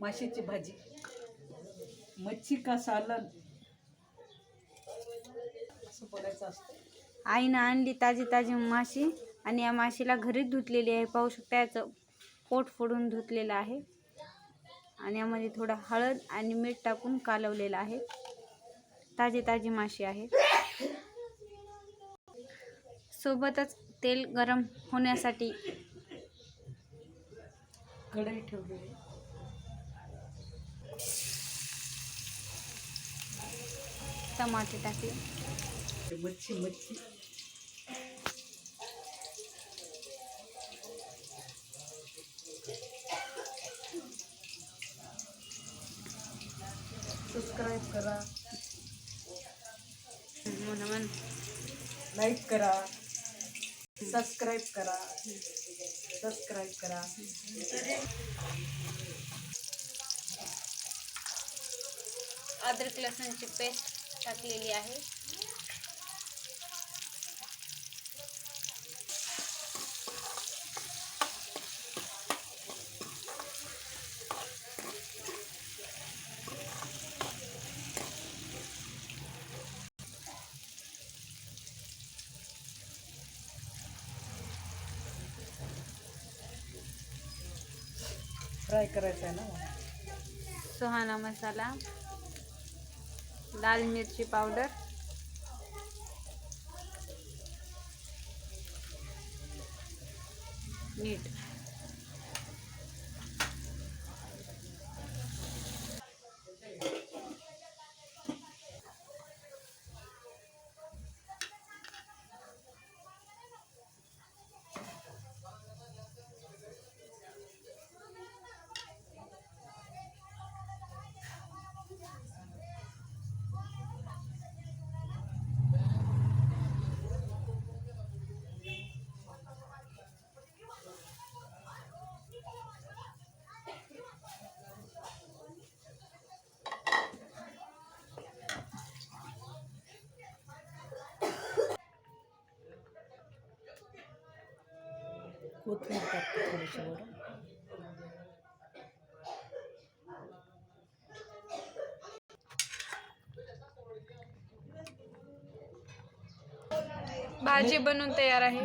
माशीची भाजी. मच्छी का सालन? असं बोलायचं असतं. आईनं आणली ताजी ताजी माशी आणि या माशीला घरीच धुतलेली आहे. पाहू शकता याचं पोट फोडून धुतलेलं आहे. आणि यामध्ये थोडं हळद आणि मीठ टाकून कालवलेलं आहे. ताजी ताजी माशी आहे. सोबतच तेल गरम होण्यासाठी कढई ठेवलेली. टमाटे टाकले. मच्छी मच्छी. सबस्क्राईब करा. म्हणून म्हण लाईक करा. सबस्क्राईब करा. सबस्क्राईब करा. अद्रक लसूणची पेस्ट टाकलेली आहे. फ्राय करायचं आहे ना? सुहाना मसाला. लाल मिरची पावडर. मीठ कोथिंबीर टाकते थोडीशी वरून. भाजी बनवून तयार आहे.